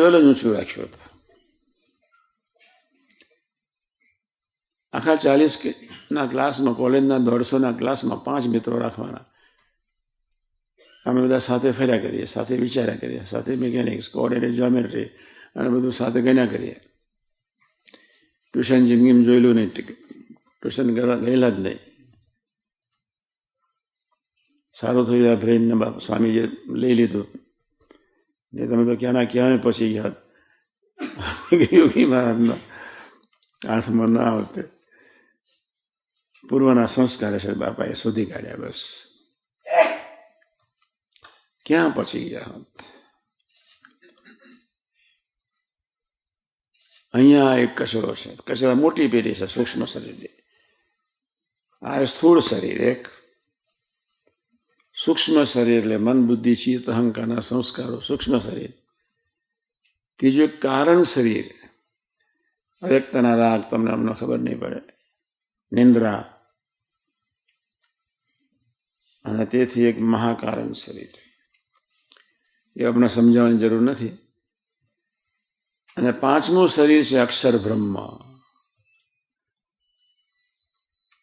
Level જ ઊંચું રાખ્યું હતું આખા ચાલીસ ના ક્લાસમાં કોલેજના દોઢસોના ક્લાસમાં પાંચ મિત્રો રાખવાના અમે બધા સાથે ફર્યા કરીએ સાથે વિચાર્યા કરીએ સાથે મિકેનિક્સ કોઓર્ડિનેટ જ્યોમેટ્રી અને બધું સાથે ગણ્યા કરીએ ટ્યુશન જિંદગીમાં જોયેલું નહીં ટ્યુશન ગયેલા જ નહીં સારું થયું આ બ્રેઇનને બાપ લઈ લીધું ને તમે તો ક્યાંના ક્યાં પછી ગયા યોગી મહારાજના હાથમાં ના આવતે. પૂર્વના સંસ્કાર છે બાપાએ શોધી કાઢ્યા બસ. ક્યાં પછી ગયા હોત અહીંયા એક કચરો છે. કચરા મોટી પેઢી છે, સૂક્ષ્મ શરીરની. આ સ્થૂળ શરીર એક સૂક્ષ્મ શરીર એટલે મન, બુદ્ધિ, ચિત્ત અહંકારના સંસ્કારો, સૂક્ષ્મ શરીર. ત્રીજું કારણ શરીર. અવ્યક્તના રાગ, તમને અમને ખબર નહીં પડે. નિંદ્રા. અને તેથી એક મહાકારણ શરીર. એ આપણે સમજાવવાની જરૂર નથી. અને પાંચમું શરીર છે અક્ષર બ્રહ્મ.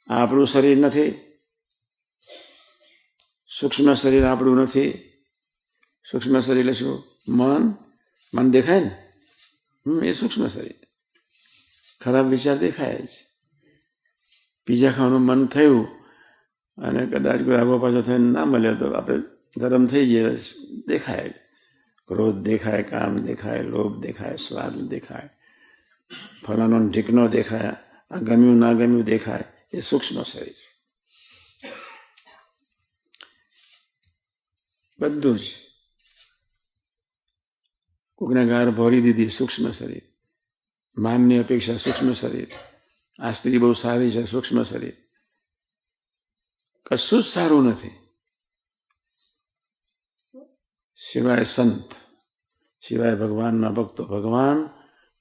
આપણું શરીર નથી. સૂક્ષ્મ શરીર આપણું નથી. સૂક્ષ્મ શરીર એટલે શું? મન. મન દેખાય ને? હમ, એ સૂક્ષ્મ શરીર. ખરાબ વિચાર દેખાય જ. પીઝા ખાવાનું મન થયું અને કદાચ કોઈ આગો પાછો થઈને ના મળ્યો તો આપણે ગરમ થઈ જઈએ, દેખાય ક્રોધ દેખાય, કામ દેખાય, લોભ દેખાય, સ્વાદ દેખાય ફલાનો ઢીકનો દેખાય, આ ગમ્યું, ના ગમ્યું દેખાય, એ સૂક્ષ્મ શરીર. બધું જ. કોકને ગાર ભરી દીધી સૂક્ષ્મ શરીર. માનની અપેક્ષા સૂક્ષ્મ શરીર. આ સ્ત્રી બહુ સારી છે, સૂક્ષ્મ શરીર. કશું જ સારું નથી. સિવાય સંત. સિવાય ભગવાનના ભક્તો. ભગવાન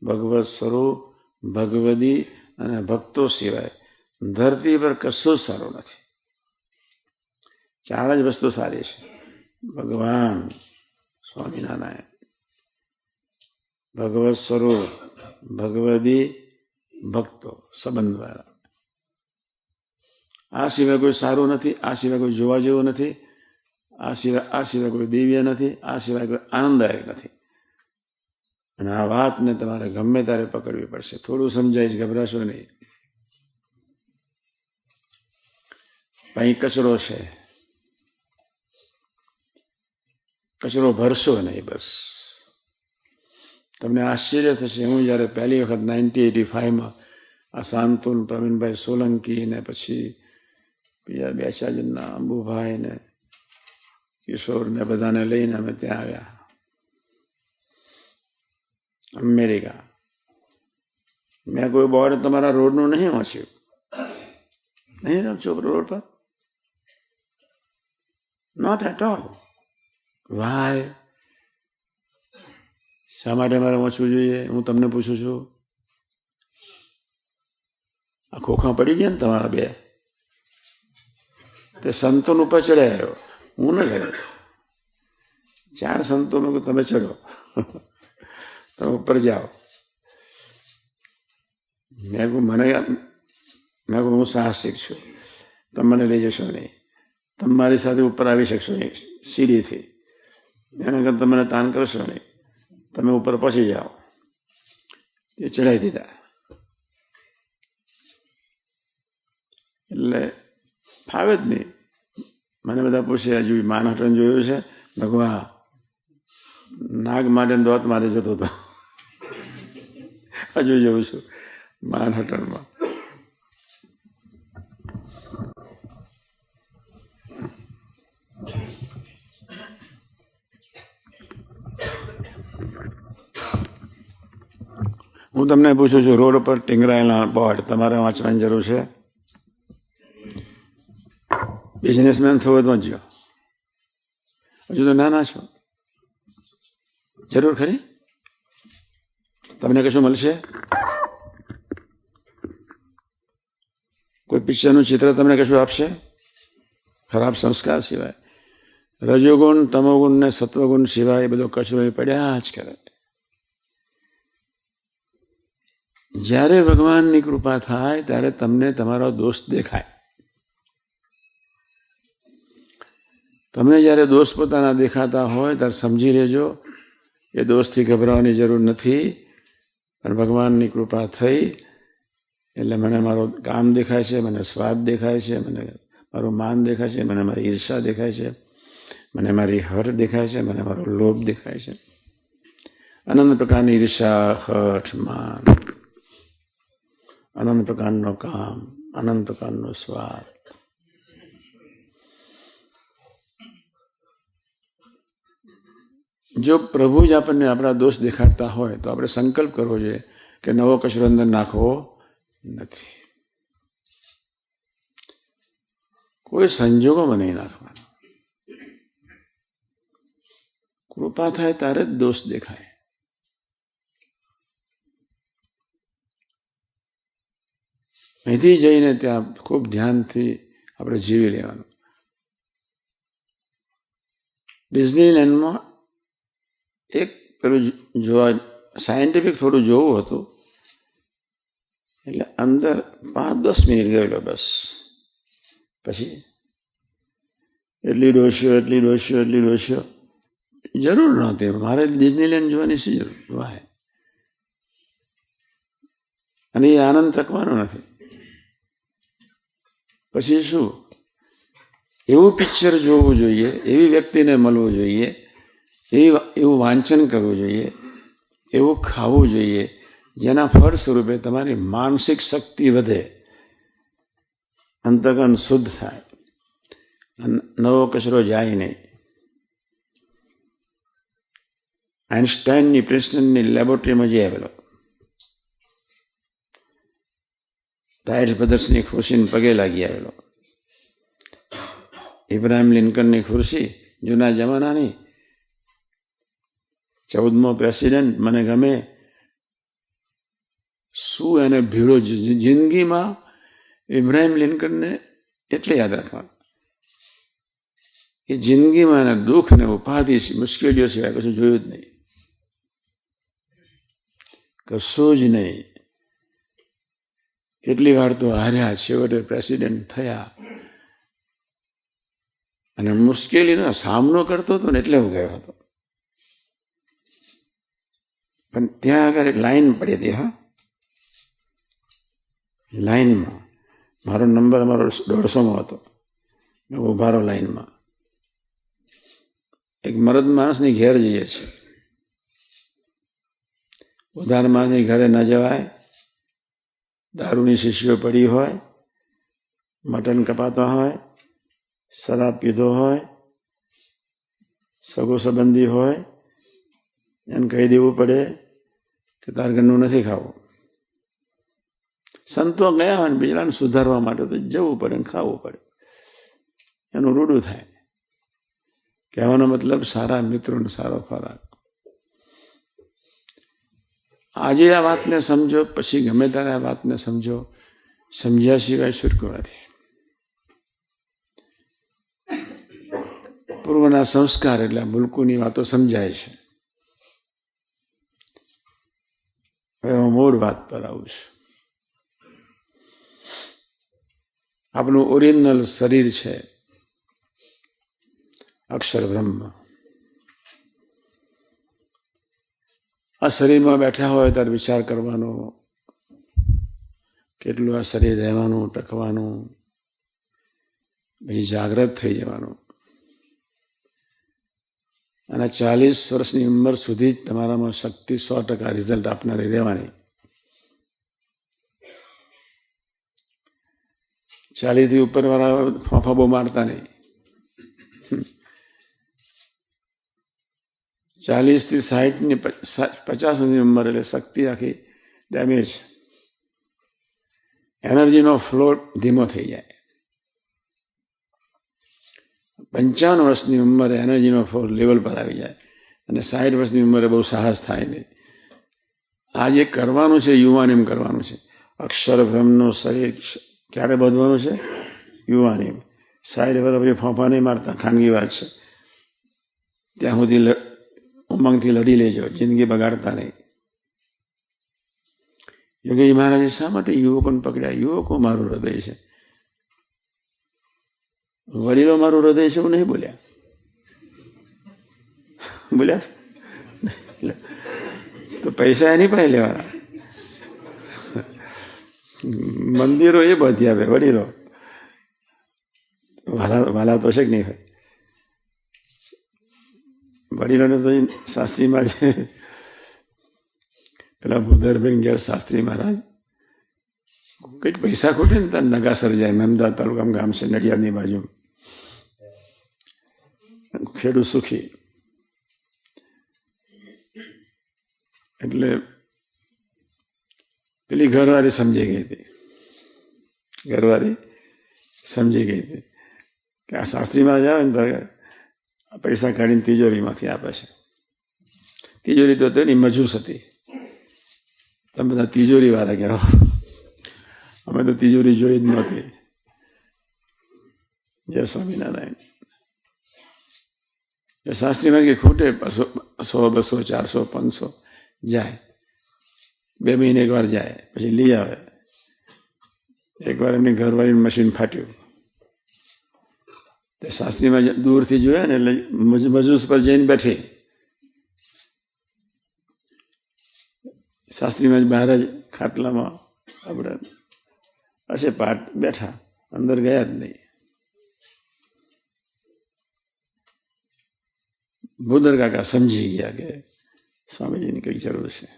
ભગવત સ્વરૂપ, ભગવદી અને ભક્તો સિવાય ધરતી પર કશું જ સારું નથી. ચાર જ વસ્તુ સારી છે. ભગવાન સ્વામિનારાયણ. ભગવત સ્વરૂપ, ભગવદી ભક્તો સંબંધ દ્વારા આ સિવાય કોઈ સારું નથી, આ સિવાય કોઈ જોવા જેવું નથી, આ સિવાય આ સિવાય કોઈ દિવ્ય નથી, આ સિવાય કોઈ આનંદદાયક નથી. અને આ વાતને તમારે ગમે ત્યારે પકડવી પડશે. થોડું સમજાય ગભરાશો નહીં. અહીં કચરો છે. કચરો ભરશો નહીં બસ. તમને આશ્ચર્ય થશે, હું જ્યારે પહેલી વખત નાઇન્ટી એટી ફાઈવમાં આ શાંતુન પ્રવીણભાઈ સોલંકી ને પછી બીજા બે ચાર જણના અંબુભાઈ ને કિશોર ને બધાને લઈને અમે ત્યાં આવ્યા. અમેરિકા. મેં કોઈ બોર્ડ તમારા રોડનું નહીં વાંચ્યું? નહીં ચોપ રોડ પર? નોટ એટ ઓલ વાય શા માટે મારે વાંચવું જોઈએ? હું તમને પૂછું છું. આ ખોખા પડી ગયા ને તમારા બે. તે સંતોન ઉપર ચડ્યા હું ન ગયો ચાર સંતો મેં તમે ચડો? તમે ઉપર જાઓ. મેં કહું, મને મેં કહું, હું સાહસિક છું. તમે મને લઈ જશો નહીં. તમે મારી સાથે ઉપર આવી શકશો નહીં, સીડીથી. એના કરતાં તમને તાન કરશો નહીં. તમે ઉપર પહોંચી જાઓ. તે ચડાવી દીધા. એટલે ફાવે જ નહીં. મને બધા પૂછે, હજુ માનહટન જોયું છે? ભગવા નાગ માટે દોત મારે જતો હતો. હજુ જોઉં છું. માનહટનમાં હું તમને પૂછું છું, રોડ ઉપર ટીંગરાયેલા બોર્ડ, તમારે વાંચવાની જરૂર છે? બિઝનેસમેન થવો વાંચ્યો હજુ તો નાના છો જરૂર ખરી? તમને કશું મળશે? કોઈ પિક્ચરનું ચિત્ર તમને કશું આપશે? ખરાબ સંસ્કાર સિવાય. રજોગુણ તમોગુણ ને સત્વગુણ સિવાય એ બધો કચરો પડ્યા જ કરે. જ્યારે ભગવાનની કૃપા થાય, ત્યારે તમને તમારો દોષ દેખાય. તમને જ્યારે દોષ પોતાના દેખાતા હોય, ત્યારે સમજી લેજો, એ દોષથી ગભરાવાની જરૂર નથી, પણ ભગવાનની કૃપા થઈ, એટલે મને મારો કામ દેખાય છે, મને સ્વાદ દેખાય છે, મને મારું માન દેખાય છે, મને મારી ઈર્ષા દેખાય છે, મને મારી હઠ દેખાય છે, મને મારો લોભ દેખાય છે. અનંત પ્રકારની ઈર્ષા, હઠ, માન. અનંત પ્રકારનો કામ અનંત પ્રકારનો સ્વાદ જો પ્રભુ જ આપણને આપણા દોષ દેખાડતા હોય તો આપણે સંકલ્પ કરવો જોઈએ કે નવો કચરો અંદર નાખવો નથી કોઈ સંજોગોમાં નહીં નાખવાનો કૃપા થાય ત્યારે જ દોષ દેખાય અહીંથી જઈને ત્યાં ખૂબ ધ્યાનથી આપણે જીવી લેવાનું. ડિઝનીલેન્ડમાં એક પેલું જોવા, સાયન્ટિફિક થોડું જોવું હતું. એટલે અંદર પાંચ દસ મિનિટ ગયેલો બસ. પછી એટલી ડોસ્યો એટલી ડોસ્યો એટલી ડોસ્યો જરૂર નહોતી. મારે ડિઝનીલેન્ડ જોવાની શી જરૂર? વાય અને એ આનંદ તકવાનો નથી. પછી શું? એવું પિક્ચર જોવું જોઈએ, એવી વ્યક્તિને મળવું જોઈએ, એવી એવું વાંચન કરવું જોઈએ, એવું ખાવું જોઈએ, જેના ફળ સ્વરૂપે તમારી માનસિક શક્તિ વધે અંતકન શુદ્ધ થાય નવો કચરો જાય નહીં. આઇન્સ્ટાઈનની પ્રિન્સ્ટનની લેબોરેટરીમાં જઈ આવેલો રાઇટ્સ બ્રદર્સની ખુરશીને પગે લાગી આવેલો ઇબ્રાહિમ લિંકનની ખુરશી જૂના જમાનાની ચૌદમો પ્રેસિડેન્ટ મને ગમે શું એને ભીડો જિંદગીમાં ઇબ્રાહિમ લિંકનને એટલે યાદ રાખવાનું કે જિંદગીમાં એના દુઃખ ને ઉપાધિ મુશ્કેલીઓ સિવાય કશું જોયું જ નહીં કશું જ નહીં કેટલી વાર તો હાર્યા છેવટે પ્રેસિડેન્ટ થયા. અને મુશ્કેલીનો સામનો કરતો હતો ને એટલે હું ગયો હતો. પણ ત્યાં આગળ એક લાઈન પડી હતી, હા. લાઈનમાં. મારો નંબર અમારો દોઢસોમાં હતો. મેં ઊભા રહો લાઈનમાં. એક મરદ માણસની ઘેર જઈએ છીએ. ઉધાર માણસની ઘરે ન જવાય. દારૂની શીશીઓ પડી હોય, મટન કપાતા હોય, શરાબ પીધો હોય, સગો સંબંધી હોય, એને કહી દેવું પડે કે તાર ઘરનું નથી ખાવું. સંતો ગયા હોય બીજાને સુધારવા માટે તો જવું પડે ને ખાવું પડે. એનું રૂડું થાય. કહેવાનો મતલબ સારા મિત્રોને સારો ખોરાક. આજે આ વાતને સમજો, પછી ગમે ત્યારે આ વાતને સમજો. સમજ્યા સિવાય સુરકવાથી પૂર્વના સંસ્કાર એટલે મુલકુની વાતો સમજાય છે. હવે હું મૂળ વાત પર આવું છું. આપણું ઓરિજિનલ શરીર છે અક્ષર બ્રહ્મ આ શરીરમાં બેઠા હોય ત્યારે વિચાર કરવાનો, કેટલું આ શરીર રહેવાનું, ટકવાનું, પછી જાગ્રત થઈ જવાનું. અને ચાલીસ વર્ષની ઉંમર સુધી જ તમારામાં શક્તિ સો ટકા રિઝલ્ટ આપનારી રહેવાની. ચાલીસથી ઉપરવાળા ફાંફા બહુ મારતા નહીં. ચાલીસથી સાહીઠની પચાસ સુધી ઉંમર એટલે શક્તિ આખી ડેમેજ એનર્જીનો ફ્લો ધીમો થઈ જાય. પંચાવન વર્ષની ઉંમરે એનર્જીનો ફ્લો લેવલ પર આવી જાય. અને સાઠ વર્ષની ઉંમરે બહુ સાહસ થાય નહીં. આ જે કરવાનું છે, યુવાન એમ કરવાનું છે. અક્ષરભ્રમનું શરીર ક્યારે બધવાનું છે? યુવાની સાઈડ વર્ષ પછી ફોફા નહીં મારતા, ખાનગી વાત છે. ત્યાં સુધી ઉમંગથી લડી લેજો, જિંદગી બગાડતા નહીં. યોગી મહારાજે શા માટે યુવકોને પકડ્યા? યુવકો મારું હૃદય છે. વડીલો મારું હૃદય છે એવું નહીં બોલ્યા? બોલ્યા? તો પૈસા એની પાસે લેવાના. મંદિરો એ બધી આપે, વડીલો. વાલા વાલા તો છે કે નહીં હોય? વડીલોને તો શાસ્ત્રીમાં છે પેલા ભૂધરબેન ઘેર શાસ્ત્રી મહારાજ કંઈક પૈસા ખોટે ને ત્યાં નગા સર્જાય મહેમદાદ તાલુકામાં ગામ છે નડિયાદની બાજુ ખેડૂત સુખી એટલે પેલી ઘરવાળી સમજી ગઈ હતી ઘરવાળી સમજી ગઈ હતી કે આ શાસ્ત્રીમાં જાવે ને તો પૈસા કાઢીને તિજોરીમાંથી આપે છે. તિજોરી તો તેની મજૂસ હતી. તમે બધા તિજોરી વાળા કહેવો અમે તો તિજોરી જોઈ જ નહોતી. જય સ્વામિનારાયણ. એ શાસ્ત્રીમાં કે ખૂટે સો, બસો, ચારસો, પાંચસો જાય. બે મહિને એકવાર જાય, પછી લઈ આવે. એકવાર એમની ઘરવાળીનું મશીન ફાટ્યું. શાસ્ત્રીમાં દૂરથી જોયા ને એટલે મજ- મજૂસ પર જઈને બેઠી. શાસ્ત્રીમાં જ બહાર જ ખાટલામાં આપણે હશે પાટ બેઠા, અંદર ગયા જ નહીં. ભૂદર કાકા સમજી ગયા કે સ્વામીજીની કઈ જરૂર છે.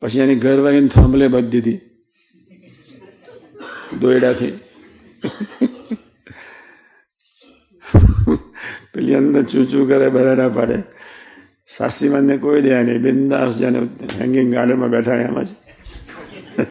પછી એની ઘરવાળીને થાંભલે બાંધી દીધી. દોયડાથી. પેલી અંદર ચૂચું કરે બરાડા પાડે સાસીમાનને કોઈ દયા નહીં બિંદાસ જાણે હેંગિંગ ગાર્ડનમાં બેઠા એમાં જ